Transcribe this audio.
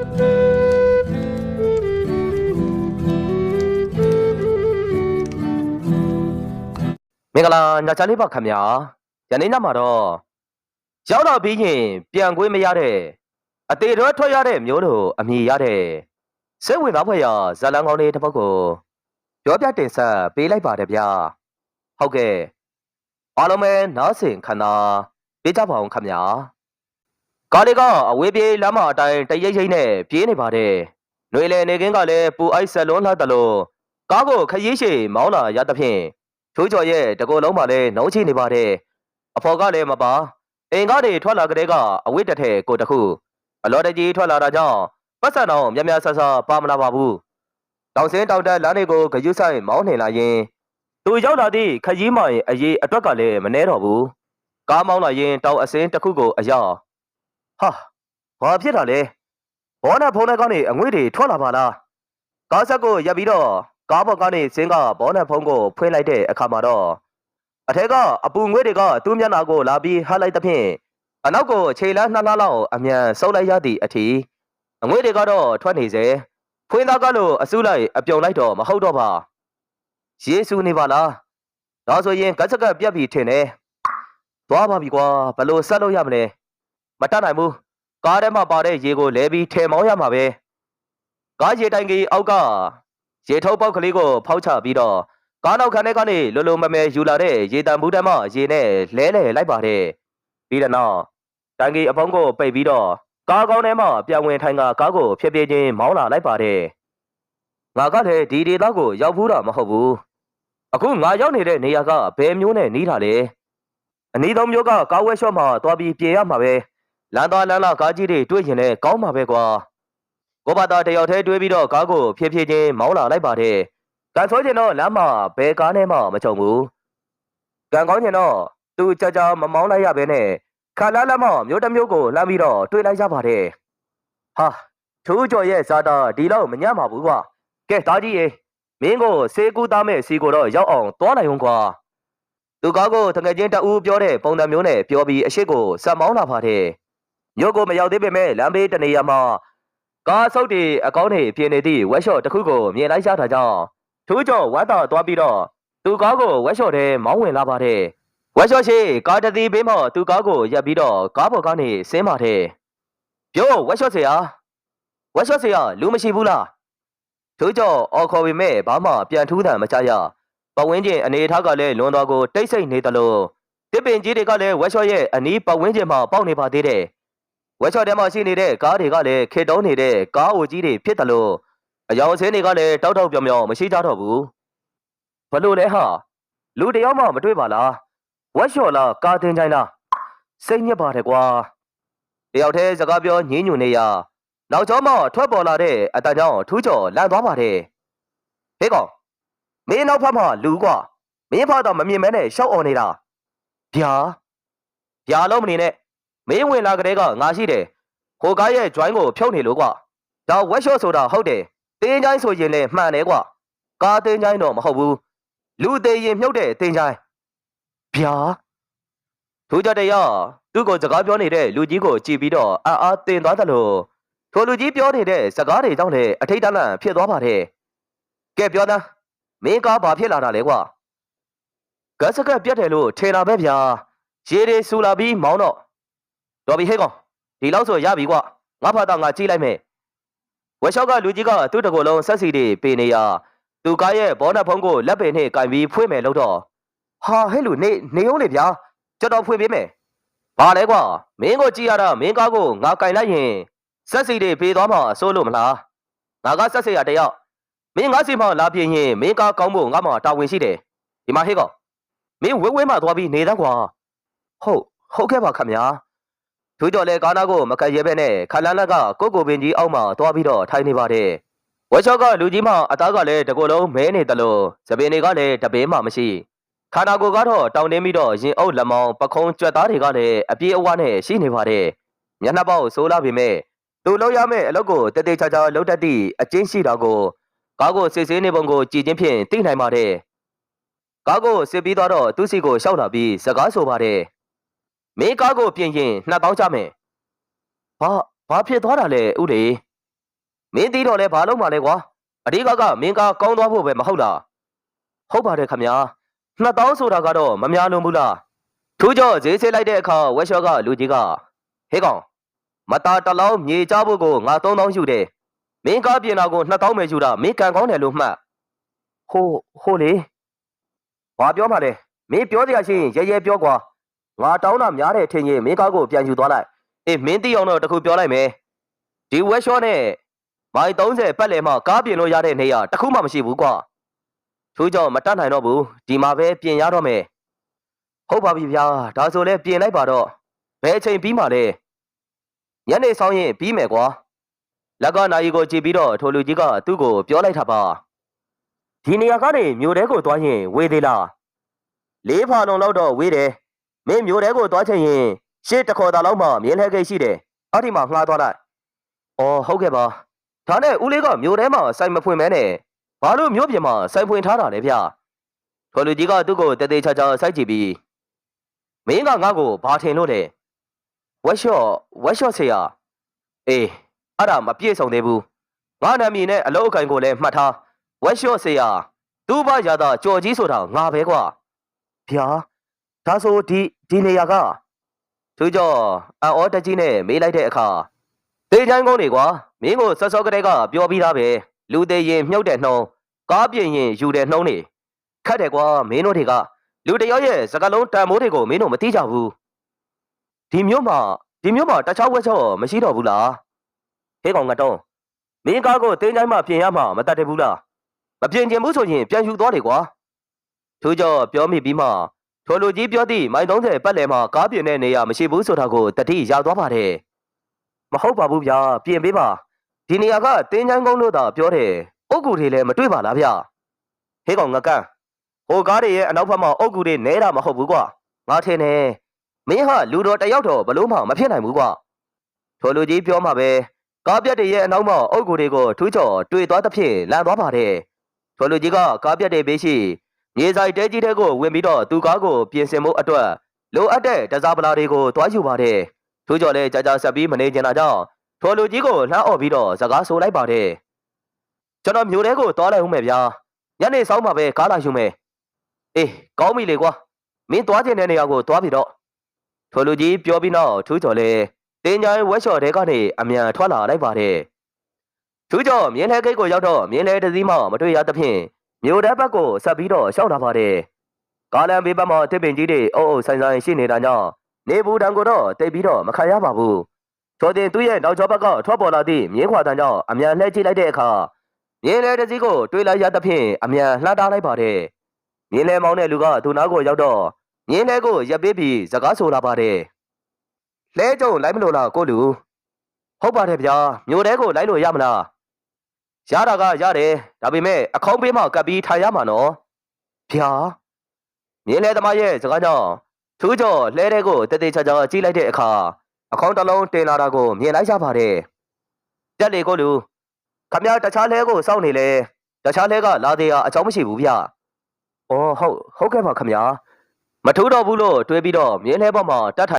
မင်္ဂလာညချမ်းလေးပါခင်ဗျာယနေ့ညမှာတော့ရောက်တော့ပြီးရင်ပြန်ခွင့်မရတဲ့အသေးတော်ထွက်ရတဲ့မျိုးတို့အမိရတဲ့စိတ်ဝင်စားဖွယ်ရာဇာလန်ကောင်းလေးတစ်ပုဒ်ကိုပြောပြတင်ဆက်ပေးလိုက်ပါတယ်ဗျာဟုတ်ကဲ့အားလုံးပဲနားဆင်ခံသာပေးကြပါအောင်ခင်ဗျာ ကားလေးကအဝေးပြေးလမ်းမအတိုင်းတရိပ်ရိပ်နဲ့ပြေးနေပါတယ်ຫນွေလေနေကင်းကလည်းပူအိုက်ဆက်လုံးလှတယ်လို့ကားကိုခရီးရှည်မောင်းလာရသဖြင့်ချိုးကျော်ရဲ့တကောလုံးမှလည်းနှုံးချိနေပါတယ်အဖော်ကလည်းမပါအိမ်ကနေထွက်လာကလေးကအဝိတ္တထဲကိုတခုအလော်တကြီးထွက်လာတာကြောင့်ပတ်စံတော်မြတ်မြတ်ဆဆပါမလာပါဘူးတောင်စင်းတောင်တက်လမ်းတွေကိုဂယုဆိုင်မောင်းနေလာရင်သူရောက်လာသည့်ခကြီးမောင်ရဲ့အရေးအတွက်ကလည်းမနှဲတော့ဘူးကားမောင်းလာရင်တောင်အစင်းတစ်ခုကိုအရောက် ဟာဘာဖြစ်တာလဲဘောနဲ့ဖုန်းနဲ့ကနေအငွေ့တွေထွက်လာပါလားကားဆက်ကိုရပ်ပြီးတော့ကားပေါ်ကနေစင်းကဘောနက်ဖုံးကိုဖွင့်လိုက်တဲ့အခါမှာတော့အထက်ကအပူငွေ့တွေကသူ့မျက်နှာကိုလာပြီးဟပ်လိုက်သဖြင့်အနောက်ကိုခြေလမ်းနှစ်လားလောက်အမြန်ဆုပ်လိုက်ရသည့်အထိအငွေ့တွေကတော့ထွက်နေစေဖွင့်သားကလို့အစုလိုက်အပြုံလိုက်တော့မဟုတ်တော့ပါယေရှုနေပါလားဒါဆိုရင်ကတ်စကတ်ပြက်ပြီထင်တယ်သွားပါပြီကွာဘယ်လို့ဆက်လို့ရမလဲ မတတ်နိုင်ဘူးကားထဲမှာပါတဲ့ရေကိုလဲပြီးထဲမောင်းရမှာပဲကားရေတိုင်ကြီးအောက်ကရေထုတ်ပေါက်ကလေးကိုဖောက်ချပြီးတော့ကားနောက်ခံထဲကနေလွလုံမမဲယူလာတဲ့ရေတံဘူးတမ်းမရေနဲ့လဲလဲလိုက်ပါတယ်ပြီးတဲ့နောက်တန်ကြီးအဖုံးကိုပိတ်ပြီးတော့ကားကောင်းထဲမှာပြန်ဝင်ထိုင်ကကားကိုဖြည်းဖြည်းချင်းမောင်းလာလိုက်ပါတယ်ငါကလည်းဒီဒေသကိုရောက်ဘူးတာမဟုတ်ဘူးအခုငါရောက်နေတဲ့နေရာကဘယ်မျိုးနဲ့နီးတာလဲအနီးဆုံးမျိုးကကားဝဲရှော့မှာသွားပြီးပြင်ရမှာပဲ လမ်းသွားလမ်းလာကားကြီးတွေတွေ့ရင်လည်းကောင်းမှာပဲကွာကိုဘာသာတယောက်တည်းတွေးပြီးတော့ကားကိုဖြည်းဖြည်းချင်းမောင်းလာလိုက်ပါတယ်။ကန်ဆိုချင်တော့လမ်းမှာဘယ်ကားနဲ့မှမချုံဘူး။ကန်ကောင်းချင်တော့သူကြကြမမောင်းလိုက်ရဘဲနဲ့ခါလာလမ်းမှာမျိုးတစ်မျိုးကိုလှမ်းပြီးတော့တွေးလိုက်ရပါတယ်။ဟာထူးကျော်ရဲ့ဇာတာဒီလောက်မညံ့ပါဘူးကွာ။ကဲတားကြီးရေမင်းကိုစေကူသားမဲ့စီကိုတော့ရောက်အောင်သွားနိုင်အောင်ကွာ။သူကားကိုတငယ်ချင်းတအူးပြောတဲ့ပုံစံမျိုးနဲ့ပြောပြီးအရှိကိုစက်မောင်းလာပါတယ်။ မြို့ကိုမရောက်သေးပေမဲ့လမ်းဘေးတနေရာမှာကားဆုပ်တွေအကောင်းတွေပြင်နေသည့်ဝက်ရှော့တစ်ခုကိုမြင်လိုက်ရတာကြောင့်ထူးကျော်ဝတ်တော်သွားပြီးတော့သူကားကိုဝက်ရှော့ထဲမောင်းဝင်လာပါတယ်ဝက်ရှော့ရှိကားတစ်စီးဘေးမှာသူကားကိုရပ်ပြီးတော့ကားပေါ်ကနေဆင်းပါတယ်ပြောဝက်ရှော့ဆရာဝက်ရှော့ဆရာလူမရှိဘူးလားထူးကျော်အော်ခေါ်ပေမဲ့ဘာမှပြန်ထူးတာမချရပဝင်းကျင်အနေထားကလည်းလွန်တော်ကိုတိတ်ဆိတ်နေတယ်လို့တစ်ပင်ကြီးတွေကလည်းဝက်ရှော့ရဲ့အနီးပဝင်းကျင်မှာပေါက်နေပါသေးတယ် ဝက်ချော်ထဲမှာရှိနေတဲ့ကားတွေကလည်းခေတုံးနေတဲ့ကားအိုကြီးတွေဖြစ်တယ်လို့အယောင်စင်းတွေကလည်းတောက်တောက်ပြောင်ပြောင်မရှိကြတော့ဘူးဘလို့လဲဟာလူတယောက်မှမတွေ့ပါလားဝက်လျှော်လားကားတင်ချိုင်းလားစိတ်ညစ်ပါတယ်ကွာတယောက်တည်းစကားပြောညင်းညူနေရနောက်ကျောင်းမှထွက်ပေါ်လာတဲ့အတန်ကြောင့်ထူးကျော်လန့်သွားပါတယ်ဟေးကောင်မင်းနောက်ဖက်မှလူကွာမင်းဖတ်တော့မမြင်မဲနဲ့ရှောက်អော်နေတာဗျာဗျာလုံးမနေနဲ့ မင်းဝင်လာကလေးကငါရှိတယ်ဟိုကားရဲ့ join ကိုဖြုတ်နေလို့ကွာဒါ wet shot ဆိုတာဟုတ်တယ်တင်းချိုင်းဆိုရင်လည်းမှန်တယ်ကွာကားတင်းချိုင်းတော့မဟုတ်ဘူးလူသေးရင်မြုပ်တဲ့တင်းချိုင်းဗျာသူကြတဲ့ရသူ့ကိုစကားပြောနေတဲ့လူကြီးကိုကြည့်ပြီးတော့အာအာတင်သွားတယ်လို့ထိုလူကြီးပြောနေတဲ့စကားတွေကြောင့်လည်းအထိတ်တလန့်ဖြစ်သွားပါတယ်ကဲပြောသားမင်းကားဘာဖြစ်လာတာလဲကွာဂတ်စကတ်ပြတ်တယ်လို့ထင်တာပဲဗျာရေတွေဆူလာပြီးမောင်းတော့ တော်ပြီဟဲ့ကောင်ဒီလောက်ဆိုရပြီကွာငါဖတ်တာငါကြည့်လိုက်မယ်ဝက်ရှော့ကလူကြီးကသူ့တကိုယ်လုံးဆက်စီတွေပေနေရသူကားရဲ့ဘောနက်ဖုံးကိုလက်ပင်နဲ့ကင်ပြီးဖွင့်မယ်လို့တော့ဟာဟဲ့လူနေနေအောင်လေဗျာကျွန်တော်ဖွင့်ပေးမယ်ဘာလဲကွာမင်းကိုကြည့်ရတာမင်းကားကိုငါကင်လိုက်ရင်ဆက်စီတွေပေးသွားမှာအစိုးလို့မလားငါကဆက်စီရတယောက်မင်းငါစီမလာပြင်းရင်မင်းကားကောင်းဖို့ငါမှတာဝန်ရှိတယ်ဒီမှာဟဲ့ကောင်မင်းဝဲဝဲမှသွားပြီးနေသားကွာဟုတ်ဟုတ်ကဲ့ပါခင်ဗျာ သူကြော်လဲကားနာကိုမကတ်ရဲပဲနဲ့ခလန်းလက်ကကိုကိုပင်ကြီးအောက်မှာသွားပြီးတော့ထိုင်နေပါတယ်။ဝက်ချော့ကလူကြီးမအသားကလည်းတကိုယ်လုံးမဲနေတယ်လို့သပင်တွေကလည်းတပင်းမှမရှိ။ခန္ဓာကိုယ်ကတော့တောင်းတင်းပြီးတော့ရင်အုပ်လက်မောင်းပခုံးကြွက်သားတွေကလည်းအပြေးအဝနဲ့ရှိနေပါတယ်။မျက်နှာပေါက်ဆိုးလာပေမဲ့သူလောက်ရမယ့်အလုပ်ကိုတည်တည်ချာချာလုပ်တတ်သည့်အကျဉ်းရှိတာကိုကားကိုစစ်ဆေးနေပုံကိုကြည်ချင်းဖြင့်သိနိုင်ပါတယ်။ကားကိုစစ်ပြီးတော့သူ့စီကိုရှောက်လာပြီးစကားဆိုပါတယ်။ မင်းကားကိုပြင်ရင်2000ချမယ်။ဘာဘာဖြစ်သွားတာလဲဥလေမင်းတီးတော့လဲဘာလို့မှလဲကွာအဓိကကမင်းကားကောင်းသွားဖို့ပဲမဟုတ်လားဟုတ်ပါတယ်ခမညာ2000ဆိုတာကတော့မများလွန်ဘူးလားထူးကြောဈေးဆေးလိုက်တဲ့အခါဝက်ရှော့ကလူကြီးကဟေးကောင်မတာတစ်လောင်းမြေချဖို့ကိုငါ3000ယူတယ်မင်းကားပြင်တာကို2000ပဲယူတာမင်းကန်ကောင်းတယ်လို့မှတ်ဟိုဟိုလေဘာပြောမှလဲမင်းပြောစရာရှိရင်ရဲရဲပြောကွာ ငါတောင်းတာများတယ်ထင်ရင်မင်းကားကိုပြန်ယူသွားလိုက်အေးမင်းသိအောင်တော့တခုပြောလိုက်မယ်ဒီဝက်ရှော့နဲ့မိုင်30ပတ်လည်မှာကားပြင်လို့ရတဲ့နေရာတစ်ခုမှမရှိဘူးကွာထူးကြောင့်မတတ်နိုင်တော့ဘူးဒီမှာပဲပြင်ရတော့မယ်ဟုတ်ပါပြီဗျာဒါဆိုလဲပြင်လိုက်ပါတော့ဘယ်အချိန်ပြီးမှလဲညနေဆောင်ရင်ပြီးမယ်ကွာလက်ကနာယီကိုကြည့်ပြီးတော့ထိုလူကြီးကသူ့ကိုပြောလိုက်တာပါဒီနေရာကနေမြို့ထဲကိုသွားရင်ဝေးသေးလားလေးဖာလုံးလောက်တော့ဝေးတယ် မင်းမြို့ထဲကိုသွားချင်ရင်ရှေ့တစ်ခေါ်တာလောက်မှမြင်းလှဲကိတ်ရှိတယ်အဲ့ဒီမှာငှားသွားလိုက်အော်ဟုတ်ကဲ့ပါဒါနဲ့ဦးလေးကမြို့ထဲမှာစိုက်မဖွင့်မဲနဲ့ဘာလို့မြို့ပြင်မှာစိုက်ဖွင့်ထားတာလဲဗျထိုလူကြီးကသူ့ကိုတသေးချာချာစိုက်ကြည့်ပြီးမင်းကငါ့ကိုဘာထင်လို့လဲဝက်ရှော့ဝက်ရှော့ဆရာအေးအဲ့ဒါမပြည့်စုံသေးဘူးငါနာမည်နဲ့အလုပ်အကင်ကိုလည်းမှတ်ထားဝက်ရှော့ဆရာသူ့ဘာရတာကြော်ကြီးဆိုတာငါပဲကွာဗျာ ဒါဆိုဒီဒီနေရာကသူကြောအန်အောတကြီးနဲ့မေးလိုက်တဲ့အခါတေးချိုင်းကုန်းနေကွာမင်းကိုစောစောကတည်းကပြောပြီးသားပဲလူသေးရင်မြုပ်တဲ့နှုံးကားပြင်ရင်ယူတဲ့နှုံးနေခတ်တယ်ကွာမင်းတို့တွေကလူတစ်ယောက်ရဲ့စကလုံးတန်မိုးတွေကိုမင်းတို့မသိကြဘူးဒီမျိုးမှာဒီမျိုးမှာတခြားဝက်ချောမရှိတော့ဘူးလားဟေးကောင်ငါတော့မင်းကားကိုတင်းချိုင်းမှပြင်ရမှာမတတ်တယ်ဘူးလားမပြင်ကျင်ဘူးဆိုရင်ပြန်ယူသွားတယ်ကွာသူကြောပြောမိပြီးမှ ထိုလူကြီးပြောသည့်မိုင်30ပတ်လည်မှာကားပြင်တဲ့နေရာမရှိဘူးဆိုတာကိုတတိရသွားပါတယ်မဟုတ်ပါဘူးဗျာပြင်ပေးပါဒီနေရာကတင်းချိုင်းကုန်းလို့သာပြောတယ်အုတ်ကူတွေလည်းမတွေ့ပါလားဗျဟေးကောင်ငါကန်းဟိုကားတွေရဲ့အနောက်ဘက်မှာအုတ်ကူတွေနဲတာမဟုတ်ဘူးကွာငါထင်တယ်မင်းဟာလူတော်တယောက်တော့ဘလို့မှမဖြစ်နိုင်ဘူးကွာထိုလူကြီးပြောမှပဲကားပြက်တွေရဲ့အနောက်မှာအုတ်ကူတွေကိုထူးချော်တွေ့သွားသဖြင့်လန့်သွားပါတယ်ထိုလူကြီးကကားပြက်တွေဘေးရှိ မြေဆိုင်တဲကြီးတဲ့ကိုဝင်ပြီးတော့သူကားကိုပြင်ဆင်မှုအတွက်လိုအပ်တဲ့တစားပလာတွေကိုတွားယူပါတယ်ထူးချော်လည်းကြာကြာဆက်ပြီးမနေကျင်တာကြောင့်ထိုလူကြီးကိုလှမ်းអော်ပြီးတော့စကားဆိုလိုက်ပါတယ်ကျွန်တော်မျိုးတဲကိုတွားလိုက်ဦးမယ်ဗျာညနေဆောင်မှာပဲကားလာယူမယ်အေးကောင်းပြီလေကွာမင်းတွားကျင်တဲ့နေရာကိုတွားပြီတော့ထိုလူကြီးပြောပြီးနောက်ထူးချော်လည်းတင်းကြိုင်ဝက်လျှော်တဲကနေအမြန်ထွက်လာလိုက်ပါတယ်ထူးချော်မြင်းလဲဂိတ်ကိုရောက်တော့မြင်းလဲတစ်စီးမှမတွေ့ရသဖြင့် မျိုးတဲဘက်ကိုဆက်ပြီးတော့ရှောက်လာပါတယ်ကားလန်ဘေးဘက်မှာတစ်ပင်ကြီးတွေအုပ်အုပ်ဆိုင်ဆိုင်ရှိနေတာကြောင့်နေဘူးတန်ကိုတော့တိတ်ပြီးတော့မခံရပါဘူးကျော်တင်သူ့ရဲ့နောက်ကျောဘက်ကထွက်ပေါ်လာသည့်မြင်းခွာတန်ကြောင့်အမြန်လှည့်ကြည့်လိုက်တဲ့အခါမြင်းလဲတစ်စီးကိုတွေးလိုက်ရသဖြင့်အမြန်လှမ်းတားလိုက်ပါတယ်မြင်းလဲမောင်းတဲ့လူကသူ့နားကိုရောက်တော့မြင်းလဲကိုရပ်ပေးပြီးစကားဆိုလာပါတယ်လဲကြုံလိုက်မလို့လားကိုလူဟုတ်ပါတယ်ဗျာမျိုးတဲကိုလိုက်လို့ရမလား ရတာကရတယ်ဒါပေမဲ့အခေါင်းပေးမှကပ်ပြီးထိုင်ရမှာနော်ဗျာမြင်းလဲသမားရဲ့စကားကြောင့်ထူးကျော်လဲတဲ့ကိုတသေးချာချာကြည့်လိုက်တဲ့အခါအခေါင်းတစ်လုံးတင်လာတာကိုမြင်လိုက်ရပါတယ်တက်လေကိုလူခမရတခြားလဲကိုစောင့်နေလေတခြားလဲကလာသေးရအကြောင်းမရှိဘူးဗျအော်ဟုတ်ဟုတ်ကဲ့ပါခမရမထူးတော့ဘူးလို့တွေးပြီးတော့မြင်းလဲပေါ်မှာတတ်ထိုင်